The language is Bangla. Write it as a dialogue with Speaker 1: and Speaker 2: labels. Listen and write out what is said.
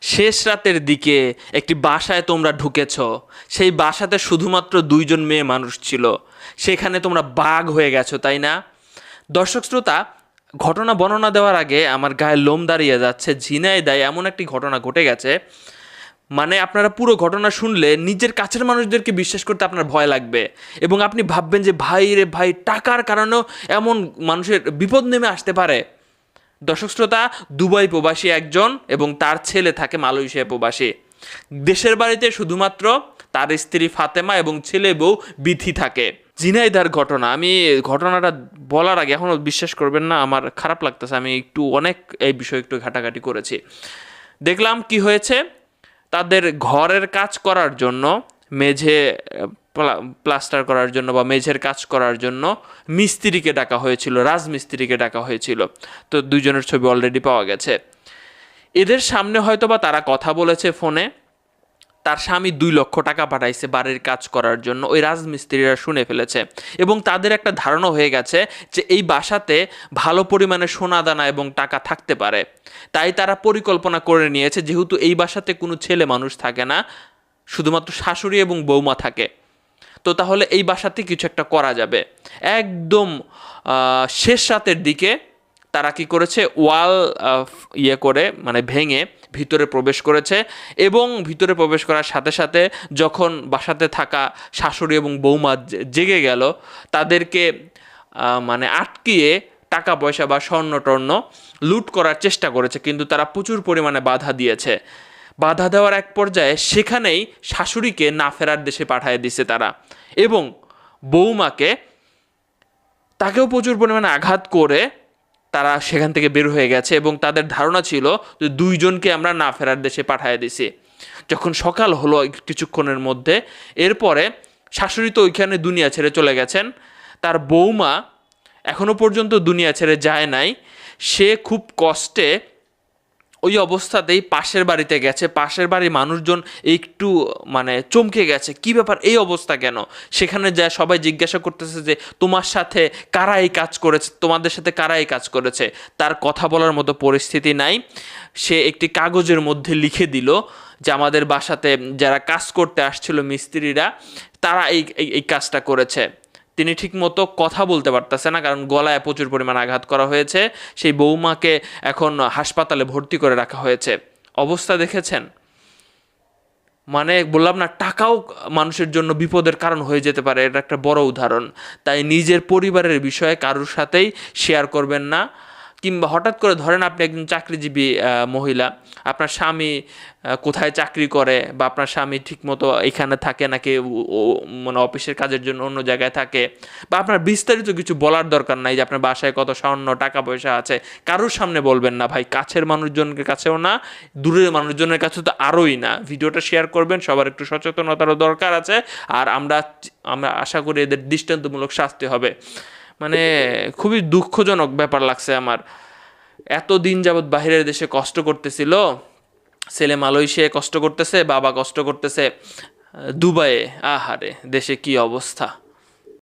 Speaker 1: শেষ রাতের দিকে একটি বাসায় তোমরা ঢুকেছ। সেই বাসাতে শুধুমাত্র দুইজন মেয়ে মানুষ ছিল। সেখানে তোমরা বাঘ হয়ে গেছো, তাই না? দর্শক শ্রোতা, ঘটনা বর্ণনা দেওয়ার আগে আমার গায়ে লোম দাঁড়িয়ে যাচ্ছে। ঝিনাই দেয় এমন একটি ঘটনা ঘটে গেছে। মানে আপনারা পুরো ঘটনা শুনলে নিজের কাছের মানুষদেরকে বিশ্বাস করতে আপনার ভয় লাগবে। এবং আপনি ভাববেন যে, ভাই রে ভাই, টাকার কারণেও এমন মানুষের বিপদ নেমে আসতে পারে। দর্শক শ্রোতা, দুবাই প্রবাসী একজন এবং তার ছেলে থাকে মালয়েশিয়া প্রবাসী। দেশের বাড়িতে শুধুমাত্র তার স্ত্রী ফাতেমা এবং ছেলে বউ বিথি থাকে। জিনাইদার ঘটনা, আমি ঘটনাটা বলার আগে এখনও বিশ্বাস করবেন না, আমার খারাপ লাগতেছে, আমি একটু অনেক এই বিষয়ে একটু ঘাটাঘাটি করেছি। দেখলাম কি হয়েছে? তাদের ঘরের কাজ করার জন্য মেঝে প্লাস্টার করার জন্য বা মেঝের কাজ করার জন্য মিস্ত্রিকে ডাকা হয়েছিল, রাজমিস্ত্রিকে ডাকা হয়েছিল। তো দুইজনের ছবি অলরেডি পাওয়া গেছে। এদের সামনে হয়তো বা তারা কথা বলেছে ফোনে, তার স্বামী দুই লক্ষ টাকা পাঠাইছে বাড়ির কাজ করার জন্য, ওই রাজমিস্ত্রিরা শুনে ফেলেছে। এবং তাদের একটা ধারণা হয়ে গেছে যে এই বাসাতে ভালো পরিমাণে সোনা দানা এবং টাকা থাকতে পারে। তাই তারা পরিকল্পনা করে নিয়েছে, যেহেতু এই বাসাতে কোনো ছেলে মানুষ থাকে না, শুধুমাত্র শাশুড়ি এবং বৌমা থাকে। তো তাহলে এই বাসাতে কিছু একটা করা যাবে। একদম শেষ রাতের দিকে তারা কি করেছে? ওয়াল ইয়ে করে মানে ভেঙে ভিতরে প্রবেশ করেছে এবং ভিতরে প্রবেশ করার সাথে সাথে যখন বাসাতে থাকা শাশুড়ি এবং বৌমা জেগে গেল, তাদেরকে মানে আটকিয়ে টাকা পয়সা বা স্বর্ণ টর্ণ লুট করার চেষ্টা করেছে, কিন্তু তারা প্রচুর পরিমাণে বাধা দিয়েছে। বাধা দেওয়ার এক পর্যায়ে সেখানেই শাশুড়িকে না ফেরার দেশে পাঠিয়ে দিছে তারা। এবং বৌমাকে তাকেও প্রচুর পরিমাণে আঘাত করে তারা সেখান থেকে বের হয়ে গেছে এবং তাদের ধারণা ছিল যে দুইজনকে আমরা না ফেরার দেশে পাঠিয়ে দিছি। যখন সকাল হলো কিছুক্ষণের মধ্যে, এরপরে শাশুড়ি তো ওইখানে দুনিয়া ছেড়ে চলে গেছেন। তার বৌমা এখনও পর্যন্ত দুনিয়া ছেড়ে যায় নাই। সে খুব কষ্টে ওই অবস্থাতেই পাশের বাড়িতে গেছে। পাশের বাড়ির মানুষজন একটু মানে চমকে গেছে। কি ব্যাপার? এই অবস্থা কেন? সেখানে যায় সবাই জিজ্ঞাসা করতেছে যে, তোমার সাথে কারা এই কাজ করেছে? তোমাদের সাথে কারা এই কাজ করেছে? তার কথা বলার মতো পরিস্থিতি নাই। সে একটি কাগজের মধ্যে লিখে দিল যে, আমাদের বাসাতে যারা কাজ করতে আসছিল মিস্ত্রিরা, তারা এই, এই- এই কাজটা করেছে। তিনি ঠিকমতো কথা বলতে পারতেছে না, কারণ গলায় প্রচুর পরিমাণ আঘাত করা হয়েছে। সেই বৌমাকে এখন হাসপাতালে ভর্তি করে রাখা হয়েছে। অবস্থা দেখেছেন? মানে বললাম না, টাকাও মানুষের জন্য বিপদের কারণ হয়ে যেতে পারে, এটা একটা বড় উদাহরণ। তাই নিজের পরিবারের বিষয়ে কারোর সাথেই শেয়ার করবেন না। কিংবা হঠাৎ করে ধরেন আপনি একজন চাকরিজীবী মহিলা, আপনার স্বামী কোথায় চাকরি করে বা আপনার স্বামী ঠিকমতো এখানে থাকে নাকি মানে অফিসের কাজের জন্য অন্য জায়গায় থাকে বা আপনার বিস্তারিত কিছু বলার দরকার নাই যে আপনার বাসায় কত স্বর্ণ, টাকা পয়সা আছে, কারোর সামনে বলবেন না, ভাই কাছের মানুষজনের কাছেও না, দূরের মানুষজনের কাছে তো আরোই না। ভিডিওটা শেয়ার করবেন, সবার একটু সচেতনতারও দরকার আছে, আর আমরা আমরা আশা করি এদের দৃষ্টান্তমূলক শাস্তি হবে। মানে খুবই দুঃখজনক ব্যাপার লাগছে আমার। এত দিন যাবৎ বাহিরের দেশে কষ্ট করতেছিল, ছেলে মালয়েশিয়ায় কষ্ট করতেছে, বাবা কষ্ট করতেছে দুবাইয়ে, আহারে, দেশে কি অবস্থা?